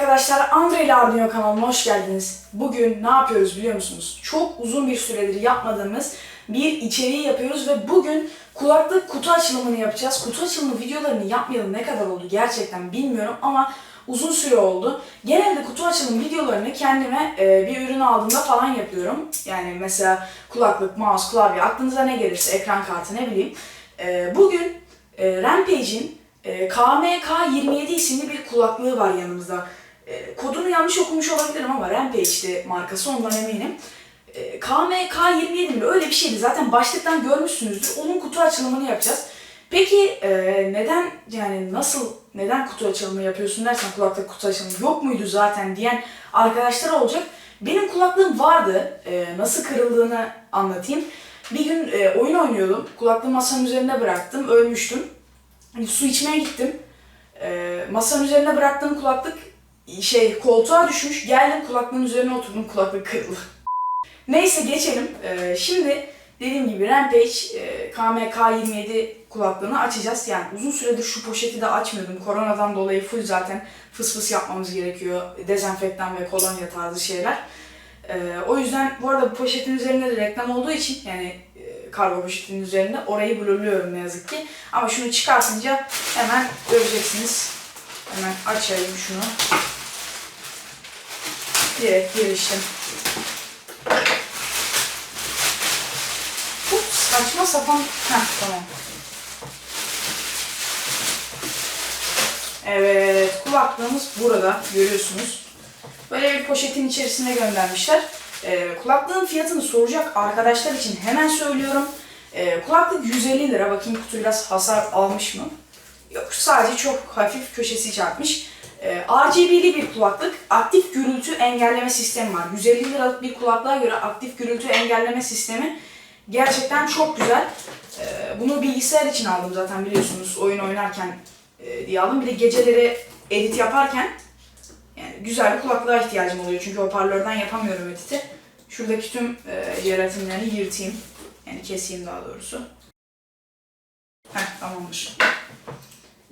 arkadaşlar, Andre ile Arduino kanalına hoş geldiniz. Bugün ne yapıyoruz biliyor musunuz? Çok uzun bir süredir yapmadığımız bir içeriği yapıyoruz ve bugün kulaklık kutu açılımını yapacağız. Kutu açılımı videolarını yapmayalı ne kadar oldu gerçekten bilmiyorum ama uzun süre oldu. Genelde kutu açılım videolarını kendime e, bir ürün aldığımda falan yapıyorum. Yani mesela kulaklık, mouse, klavye, aklınıza ne gelirse, ekran kartı ne bileyim. E, bugün e, Rampage'in e, KMK27 isimli bir kulaklığı var yanımızda. E, kodunu yanlış okumuş olabilirim ama Rampage'di markası ondan eminim. E, KMK27 mi öyle bir şeydi zaten başlıktan görmüşsünüzdür. Onun kutu açılımını yapacağız. Peki e, neden yani nasıl neden kutu açılımı yapıyorsun dersen kulaklık kutu açılımı yok muydu zaten diyen arkadaşlar olacak. Benim kulaklığım vardı. E, nasıl kırıldığını anlatayım. Bir gün e, oyun oynuyordum. Kulaklığı masanın üzerinde bıraktım. Ölmüştüm. Su içmeye gittim. Ee, masanın üzerine bıraktığım kulaklık şey koltuğa düşmüş. Geldim kulaklığın üzerine oturdum kulaklık kırıldı. Neyse geçelim. Ee, şimdi dediğim gibi Rampage e, KMK27 kulaklığını açacağız. Yani uzun süredir şu poşeti de açmıyordum. Koronadan dolayı full zaten fıs fıs yapmamız gerekiyor. Dezenfektan ve kolonya tarzı şeyler. Ee, o yüzden bu arada bu poşetin üzerinde de reklam olduğu için yani e, kargo poşetinin üzerinde orayı blurluyorum ne yazık ki. Ama şunu çıkartınca hemen göreceksiniz. Hemen açayım şunu. Direkt giriştim. Ups, saçma sapan. Heh, tamam. Evet, kulaklığımız burada görüyorsunuz. Böyle bir poşetin içerisine göndermişler. Ee, kulaklığın fiyatını soracak arkadaşlar için hemen söylüyorum. Ee, kulaklık 150 lira. Bakayım kutu biraz hasar almış mı? Yok sadece çok hafif köşesi çarpmış. Ee, RGB'li bir kulaklık. Aktif gürültü engelleme sistemi var. 150 liralık bir kulaklığa göre aktif gürültü engelleme sistemi gerçekten çok güzel. Ee, bunu bilgisayar için aldım zaten biliyorsunuz oyun oynarken e, diye aldım. Bir de geceleri edit yaparken yani güzel bir kulaklığa ihtiyacım oluyor çünkü hoparlörden yapamıyorum editi. Şuradaki tüm e, jelatinlerini yırtayım. Yani keseyim daha doğrusu. Heh tamamdır.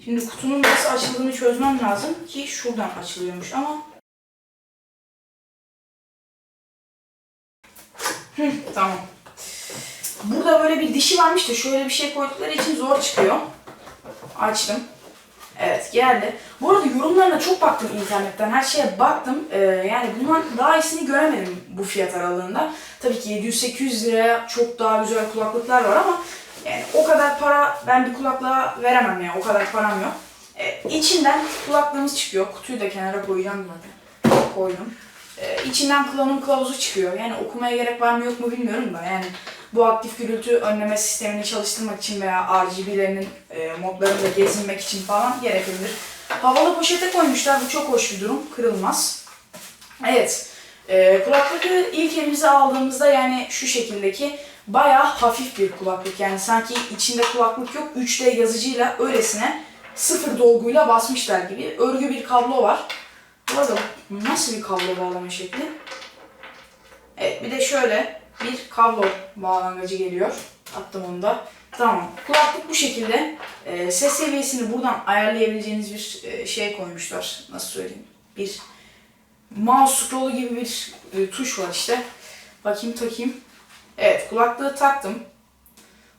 Şimdi kutunun nasıl açıldığını çözmem lazım ki şuradan açılıyormuş ama tamam. Burada böyle bir dişi varmış da şöyle bir şey koydukları için zor çıkıyor. Açtım. Evet geldi. Bu arada yorumlarına çok baktım internetten. Her şeye baktım. Ee, yani bundan daha iyisini göremedim bu fiyat aralığında. Tabii ki 700-800 liraya çok daha güzel kulaklıklar var ama yani o kadar para ben bir kulaklığa veremem yani. O kadar param yok. Ee, içinden kulaklığımız çıkıyor. Kutuyu da kenara koyacağım zaten. Koydum. Ee, içinden kullanım kılavuzu çıkıyor. Yani okumaya gerek var mı yok mu bilmiyorum da yani bu aktif gürültü önleme sistemini çalıştırmak için veya RGB'lerinin e, modlarını da gezinmek için falan gerekebilir. Havalı poşete koymuşlar. Bu çok hoş bir durum. Kırılmaz. Evet. E, kulaklığı ilk elimize aldığımızda yani şu şekildeki bayağı hafif bir kulaklık. Yani sanki içinde kulaklık yok. 3D yazıcıyla öylesine sıfır dolguyla basmışlar gibi. Örgü bir kablo var. Bu arada nasıl bir kablo bağlama şekli? Evet bir de şöyle bir kablo bağlangıcı geliyor. Attım onu da. Tamam. Kulaklık bu şekilde. Ee, ses seviyesini buradan ayarlayabileceğiniz bir e, şey koymuşlar. Nasıl söyleyeyim? Bir mouse scroll'u gibi bir e, tuş var işte. Bakayım takayım. Evet kulaklığı taktım.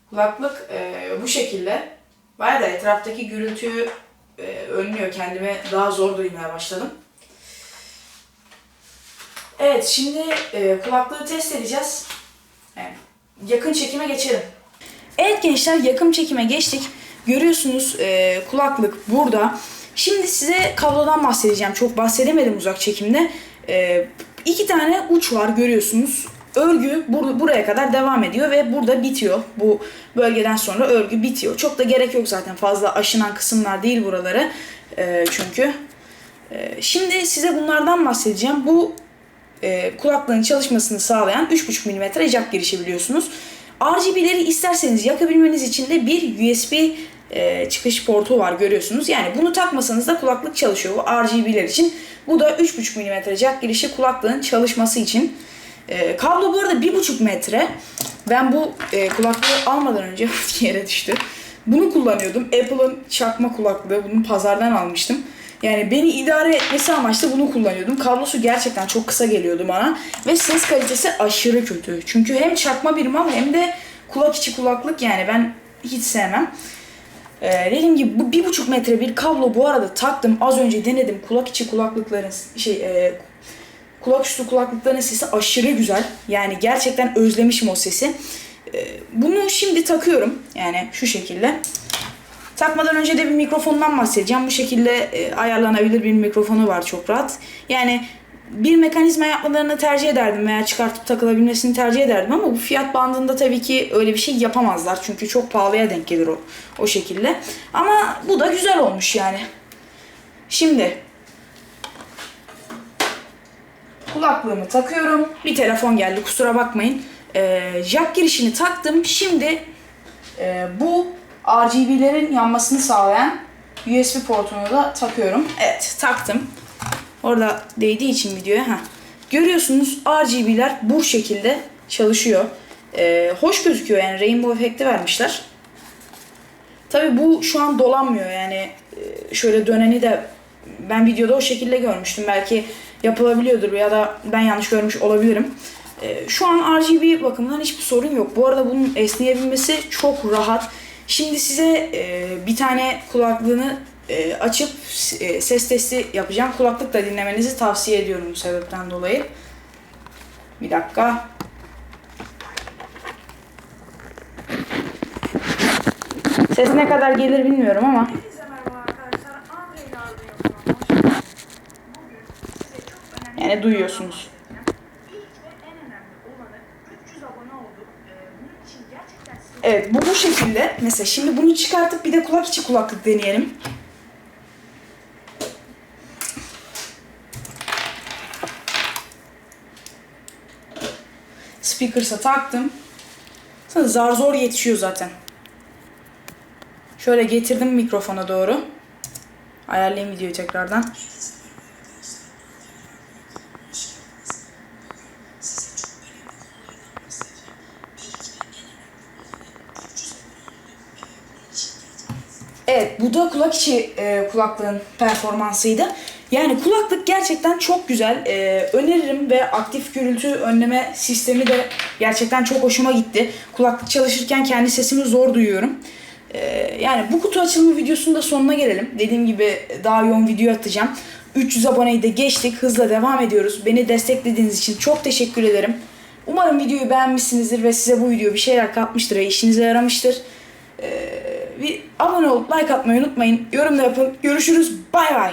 Kulaklık e, bu şekilde. Bayağı da etraftaki gürültüyü e, önlüyor. Kendime daha zor duymaya başladım. Evet şimdi e, kulaklığı test edeceğiz. Yani yakın çekime geçelim. Evet gençler yakın çekime geçtik. Görüyorsunuz e, kulaklık burada. Şimdi size kablodan bahsedeceğim. Çok bahsedemedim uzak çekimde. E, iki tane uç var görüyorsunuz. Örgü bur- buraya kadar devam ediyor ve burada bitiyor. Bu bölgeden sonra örgü bitiyor. Çok da gerek yok zaten fazla aşınan kısımlar değil buraları. E, çünkü. E, şimdi size bunlardan bahsedeceğim. Bu e, kulaklığın çalışmasını sağlayan 3.5 mm jack girişi biliyorsunuz. RGB'leri isterseniz yakabilmeniz için de bir USB e, çıkış portu var görüyorsunuz. Yani bunu takmasanız da kulaklık çalışıyor bu RGB'ler için. Bu da 3.5 mm jack girişi kulaklığın çalışması için. E, kablo bu arada 1.5 metre. Ben bu e, kulaklığı almadan önce yere düştü. Bunu kullanıyordum. Apple'ın çakma kulaklığı. Bunu pazardan almıştım. Yani beni idare etmesi amaçlı bunu kullanıyordum. Kablosu gerçekten çok kısa geliyordu bana. Ve ses kalitesi aşırı kötü. Çünkü hem çakma bir mal hem de kulak içi kulaklık yani ben hiç sevmem. Ee, dediğim gibi bu bir buçuk metre bir kablo bu arada taktım. Az önce denedim. Kulak içi kulaklıkların şey e, kulak üstü kulaklıkların sesi aşırı güzel. Yani gerçekten özlemişim o sesi. Ee, bunu şimdi takıyorum. Yani şu şekilde. Takmadan önce de bir mikrofondan bahsedeceğim. Bu şekilde e, ayarlanabilir bir mikrofonu var çok rahat. Yani bir mekanizma yapmalarını tercih ederdim veya çıkartıp takılabilmesini tercih ederdim ama bu fiyat bandında tabii ki öyle bir şey yapamazlar. Çünkü çok pahalıya denk gelir o, o şekilde. Ama bu da güzel olmuş yani. Şimdi kulaklığımı takıyorum. Bir telefon geldi kusura bakmayın. Ee, jack girişini taktım. Şimdi e, bu RGB'lerin yanmasını sağlayan USB portunu da takıyorum. Evet taktım. Orada değdiği için videoya. Heh. Görüyorsunuz RGB'ler bu şekilde çalışıyor. Ee, hoş gözüküyor yani rainbow efekti vermişler. Tabi bu şu an dolanmıyor yani e, şöyle döneni de ben videoda o şekilde görmüştüm. Belki yapılabiliyordur ya da ben yanlış görmüş olabilirim. Ee, şu an RGB bakımından hiçbir sorun yok. Bu arada bunun esneyebilmesi çok rahat. Şimdi size e, bir tane kulaklığını e, açıp e, ses testi yapacağım. Kulaklıkla dinlemenizi tavsiye ediyorum bu sebepten dolayı. Bir dakika. Ses ne kadar gelir bilmiyorum ama. Herkese merhaba arkadaşlar. Andre ile Arduino kanalına hoş geldiniz. Bugün size çok önemli Yani duyuyorsunuz. İlk ve en önemli olanı 300 abone olduk. Ee, bunun için gerçekten size Evet bu bu şekilde. Mesela şimdi bunu çıkartıp bir de kulak içi kulaklık deneyelim. Speakers'a taktım. Sana zar zor yetişiyor zaten. Şöyle getirdim mikrofona doğru. Ayarlayayım videoyu tekrardan. Evet bu da kulak içi e, kulaklığın performansıydı. Yani kulaklık gerçekten çok güzel. E, öneririm ve aktif gürültü önleme sistemi de gerçekten çok hoşuma gitti. Kulaklık çalışırken kendi sesimi zor duyuyorum. E, yani bu kutu açılımı videosunun da sonuna gelelim. Dediğim gibi daha yoğun video atacağım. 300 aboneyi de geçtik. Hızla devam ediyoruz. Beni desteklediğiniz için çok teşekkür ederim. Umarım videoyu beğenmişsinizdir ve size bu video bir şeyler katmıştır ve işinize yaramıştır. Ee, bir abone olup like atmayı unutmayın. Yorum da yapın. Görüşürüz. Bay bay.